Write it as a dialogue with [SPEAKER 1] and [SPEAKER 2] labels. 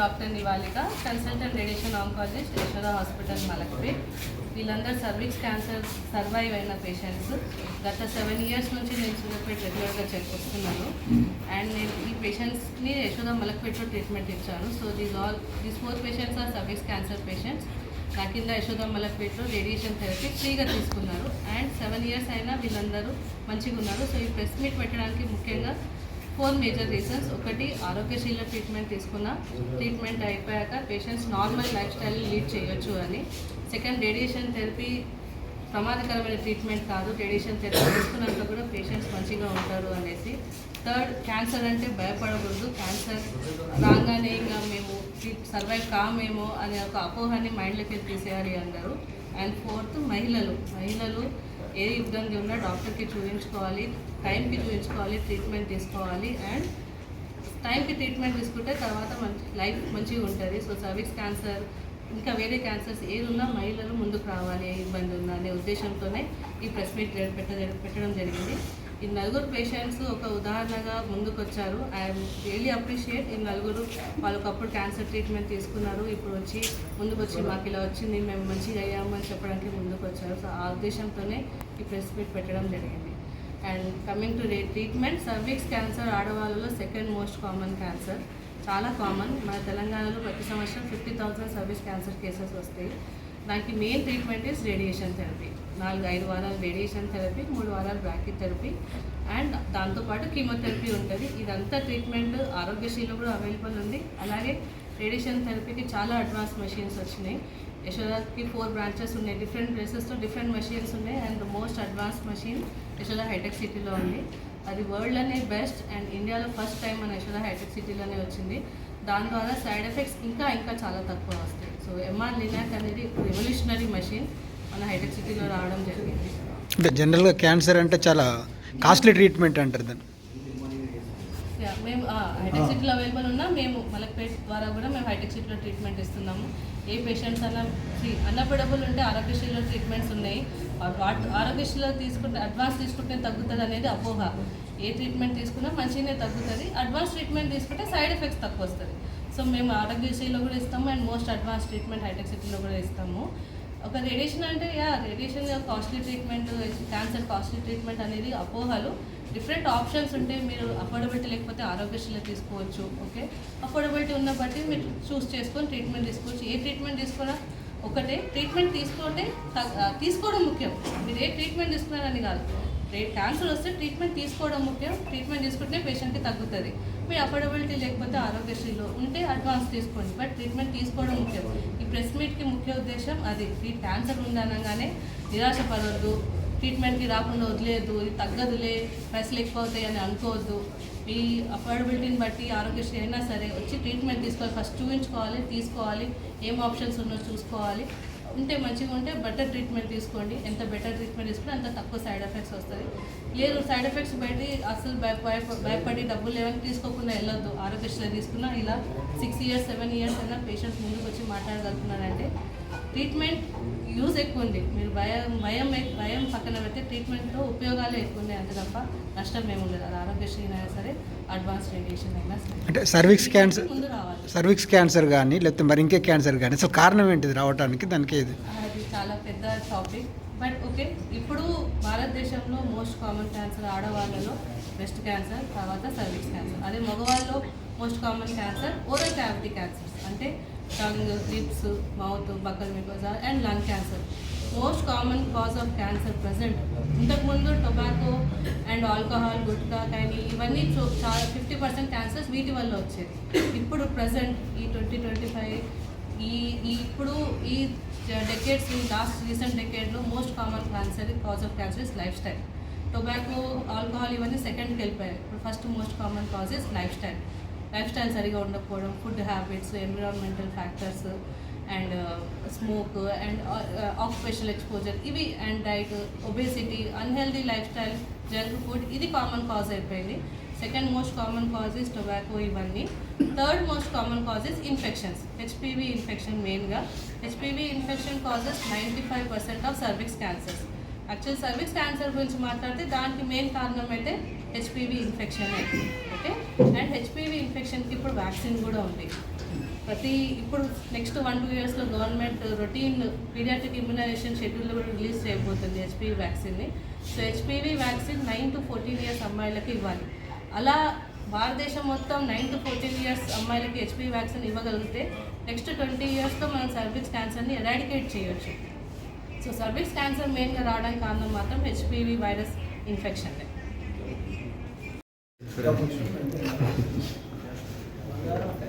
[SPEAKER 1] Doctor Nivalika consultant radiation oncologist Yashoda hospital Malakpet వీళ్ళందరూ cervix cancer survive అయిన patients గత seven years నుంచి నేను సూర్యాపేట రెగ్యులర్గా చెక్ వస్తున్నాను అండ్ నేను ఈ పేషెంట్స్ని యశోద మలక్పేట్లో ట్రీట్మెంట్ ఇచ్చాను. So these all these four patients are cervix cancer patients నా కింద యశోద మలక్పేట్లో రేడియేషన్ థెరపీ ఫ్రీగా తీసుకున్నారు. అండ్ సెవెన్ ఇయర్స్ అయినా వీళ్ళందరూ మంచిగా ఉన్నారు సో ఈ ప్రెస్ మీట్ పెట్టడానికి ముఖ్యంగా ఫోర్ మేజర్ రీజన్స్. ఒకటి ఆరోగ్యశీల ట్రీట్మెంట్ తీసుకున్న ట్రీట్మెంట్ అయిపోయాక patients normal life style lead చేయొచ్చు అని. సెకండ్ రేడియేషన్ థెరపీ ప్రమాదకరమైన ట్రీట్మెంట్ కాదు. రేడియేషన్ థెరపీ తీసుకున్నాక కూడా పేషెంట్స్ మంచిగా ఉంటారు అనేసి. థర్డ్ క్యాన్సర్ అంటే భయపడకూడదు. క్యాన్సర్ రాగానే ఇంకా మేము సర్వైవ్ కామేమో అనే ఒక అపోహాన్ని మైండ్లోకి తీసేయాలి అందరూ అండ్ ఫోర్త్ మహిళలు. మహిళలు ఏ ఇబ్బంది ఉన్నా డాక్టర్కి చూపించుకోవాలి టైంకి చూపించుకోవాలి ట్రీట్మెంట్ తీసుకోవాలి అండ్ టైంకి ట్రీట్మెంట్ తీసుకుంటే తర్వాత మంచి లైఫ్ మంచిగా ఉంటుంది. సో సర్వీస్ క్యాన్సర్ ఇంకా వేరే క్యాన్సర్స్ ఏదున్నా మహిళలు ముందుకు రావాలి ఏ ఇబ్బంది ఉన్నా అనే ఉద్దేశంతోనే ఈ ప్రెస్ మీట్ పెట్ట పెట్టడం జరిగింది. ఈ నలుగురు పేషెంట్స్ ఒక ఉదాహరణగా ముందుకు వచ్చారు ఐఎమ్ రియలీ అప్రిషియేట్ ఈ నలుగురు వాళ్ళు అప్పుడు క్యాన్సర్ ట్రీట్మెంట్ తీసుకున్నారు. ఇప్పుడు వచ్చి ముందుకు వచ్చి మాకు ఇలా వచ్చింది మేము మంచిగా అయ్యాము అని చెప్పడానికి ముందుకు వచ్చారు సో ఆ ఉద్దేశంతోనే ఈ ప్రెస్ మీట్ పెట్టడం జరిగింది. And coming to treatment cervix cancer ఆడవాళ్ళలో సెకండ్ మోస్ట్ కామన్ క్యాన్సర్ చాలా కామన్ మన తెలంగాణలో ప్రతి సంవత్సరం fifty thousand cervix cancer cases వస్తాయి. దానికి main treatment is radiation therapy నాలుగు ఐదు వారాలు రేడియేషన్ థెరపీ మూడు వారాలు బ్రాకిట్ థెరపీ అండ్ దాంతోపాటు కీమోథెరపీ ఉంటుంది. ఇదంతా ట్రీట్మెంట్ ఆరోగ్యశ్రీలో కూడా అవైలబుల్ ఉంది. అలాగే రేడియేషన్ థెరపీకి చాలా అడ్వాన్స్ మెషిన్స్ వచ్చినాయి. యశోదాకి ఫోర్ బ్రాంచెస్ ఉన్నాయి. డిఫరెంట్ ప్లేసెస్లో డిఫరెంట్ మెషిన్స్ ఉన్నాయి. And most advance machine Yashoda Hitech సిటీలో ఉంది. అది వరల్డ్లోనే బెస్ట్ అండ్ ఇండియాలో ఫస్ట్ టైం మన యశోద హైటెక్ సిటీలోనే వచ్చింది. దాని ద్వారా సైడ్ ఎఫెక్ట్స్ ఇంకా ఇంకా చాలా తక్కువ వస్తాయి. సో ఎంఆర్ లినాక్ అనేది రెవల్యూషనరీ మెషిన్ మన హైటెక్ సిటీలో రావడం జరిగింది.
[SPEAKER 2] అంటే జనరల్గా క్యాన్సర్ అంటే చాలా కాస్ట్లీ ట్రీట్మెంట్ అంటారు దాన్ని.
[SPEAKER 1] మేము హైటెక్ సిటీలో అవైలబుల్ ఉన్నా మేము మలక్పేట్ ద్వారా కూడా మేము హైటెక్ సిటీలో ట్రీట్మెంట్ ఇస్తున్నాము. ఏ పేషెంట్స్ అన్నా అన్నపడబుల్ ఉంటే ఆరోగ్యశ్రీలో ట్రీట్మెంట్స్ ఉన్నాయి. ఆరోగ్యశ్రీలో తీసుకుంటే అడ్వాన్స్ తీసుకుంటే తగ్గుతుంది అనేది అపోహ. ఏ ట్రీట్మెంట్ తీసుకున్నా మంచిగానే తగ్గుతుంది. అడ్వాన్స్ ట్రీట్మెంట్ తీసుకుంటే సైడ్ ఎఫెక్ట్స్ తక్కువ వస్తుంది సో మేము ఆరోగ్యశ్రీలో కూడా ఇస్తాము and most advance treatment Hitech సిటీలో కూడా ఇస్తాము. ఒక రేడియేషన్ అంటే yeah radiation costly treatment cancer costly treatment అనేది అపోహలు. డిఫరెంట్ ఆప్షన్స్ ఉంటే మీరు అఫోర్డబిలిటీ లేకపోతే ఆరోగ్యశ్రీలో తీసుకోవచ్చు ఓకే? అఫోర్డబిలిటీ ఉన్న బట్టి మీరు చూస్ చేసుకొని ట్రీట్మెంట్ తీసుకోవచ్చు. ఏ ట్రీట్మెంట్ తీసుకున్నా ఒకటే. ట్రీట్మెంట్ తీసుకుంటే తీసుకోవడం ముఖ్యం. మీరు ఏ ట్రీట్మెంట్ తీసుకున్నారని కాదు. రేట్ క్యాన్సర్ వస్తే ట్రీట్మెంట్ తీసుకోవడం ముఖ్యం. ట్రీట్మెంట్ తీసుకుంటే పేషెంట్కి తగ్గుతుంది. మీ అఫోర్డబిలిటీ లేకపోతే ఆరోగ్యశ్రీలో ఉంటే అడ్వాన్స్ తీసుకోండి. బట్ ట్రీట్మెంట్ తీసుకోవడం ముఖ్యం. ఈ ప్రెస్ మీట్కి ముఖ్య ఉద్దేశం అది. ఈ క్యాన్సర్ ఉందనగానే నిరాశపడవద్దు ట్రీట్మెంట్కి రాకుండా వదిలేదు ఇది తగ్గదులే. పైసలు ఎక్కువ అవుతాయి అని అనుకోవద్దు. మీ అఫోర్డబిలిటీని బట్టి ఆరోగ్యశ్రీ అయినా సరే వచ్చి ట్రీట్మెంట్ తీసుకోవాలి. ఫస్ట్ చూపించుకోవాలి తీసుకోవాలి. ఏం ఆప్షన్స్ ఉన్నో చూసుకోవాలి. ఉంటే మంచిగా ఉంటే బెటర్ ట్రీట్మెంట్ తీసుకోండి. ఎంత బెటర్ ట్రీట్మెంట్ తీసుకుంటే అంత తక్కువ సైడ్ ఎఫెక్ట్స్ వస్తుంది లేదు సైడ్ ఎఫెక్ట్స్ బయట అసలు భయ భయ- భయపడి డబ్బులు లేవని తీసుకోకుండా వెళ్ళొద్దు. ఆరోగ్యశ్రీలో తీసుకున్నా ఇలా సిక్స్ ఇయర్స్ సెవెన్ ఇయర్స్ అయినా పేషెంట్స్ ముందుకు వచ్చి మాట్లాడగలుగుతున్నారంటే ట్రీట్మెంట్ యూజ్ ఎక్కువ ఉంది. మీరు భయం భయం భయం పక్కన పెడితే ట్రీట్మెంట్లో ఉపయోగాలు ఎక్కువ ఉన్నాయి అంతే తప్ప నష్టం ఏమి ఉండదు అది ఆరోగ్యశ్రీ అయినా సరే అడ్వాన్స్ రేడియేషన్ అయినా సరే.
[SPEAKER 2] అంటే సర్వీక్స్ క్యాన్సర్
[SPEAKER 1] ముందు
[SPEAKER 2] సర్వీక్స్ క్యాన్సర్ కానీ లేకపోతే మరి ఇంకే క్యాన్సర్ కానీ అసలు కారణం ఏంటిది రావడానికి దానికి ఏది?
[SPEAKER 1] అది చాలా పెద్ద టాపిక్ బట్ ఓకే ఇప్పుడు భారతదేశంలో మోస్ట్ కామన్ క్యాన్సర్ ఆడవాళ్ళలో బ్రెస్ట్ క్యాన్సర్ తర్వాత సర్వీస్ క్యాన్సర్ అదే మగవాళ్ళలో most common cancer oral cavity cancers అంటే tongue lips mouth buccal mucosa and lung cancer most common cause of cancer present ఇంతకుముందు టొబాకో అండ్ ఆల్కహాల్ గుట్కా కానీ ఇవన్నీ చాలా ఫిఫ్టీ పర్సెంట్ క్యాన్సర్స్ వీటి వల్ల వచ్చేది. ఇప్పుడు ప్రజెంట్ ఈ ట్వంటీ ట్వంటీ ఫైవ్ ఈ ఇప్పుడు ఈ డెకేడ్స్ ఈ last recent డెకేడ్లో most common cancer cause of cancer is lifestyle tobacco alcohol ఇవన్నీ సెకండ్కి వెళ్ళిపోయాయి. ఇప్పుడు first most common causes lifestyle lifestyle సరిగా ఉండకపోవడం food habits environmental factors and smoke and occupational exposure ఇవి and diet obesity unhealthy lifestyle junk food ఇది common cause అయిపోయింది. Second most common causes tobacco ఇవన్నీ. Third most common causes infections HPV infection మెయిన్గా HPV infection causes ninety five percent of cervix cancers actual cervix cancer గురించి మాట్లాడితే దానికి main కారణం అయితే HPV infection okay and HPV ఇన్ఫెక్షన్కి ఇప్పుడు vaccine కూడా ఉంది. ప్రతి ఇప్పుడు నెక్స్ట్ వన్ టూ ఇయర్స్లో government routine paediatric immunisation schedule కూడా రిలీజ్ చేయబోతుంది HPV వ్యాక్సిన్ని so HPV vaccine nine to fourteen years అమ్మాయిలకి ఇవ్వాలి. అలా భారతదేశం మొత్తం నైన్ టు ఫోర్టీన్ ఇయర్స్ అమ్మాయిలకి హెచ్పివి వ్యాక్సిన్ ఇవ్వగలిగితే నెక్స్ట్ ట్వంటీ ఇయర్స్తో మనం సర్వీస్ క్యాన్సర్ని ఎరాడికేట్ చేయొచ్చు. సో సర్వీస్ క్యాన్సర్ మెయిన్గా రావడానికి కారణం మాత్రం HPV virus infection
[SPEAKER 3] Thank you.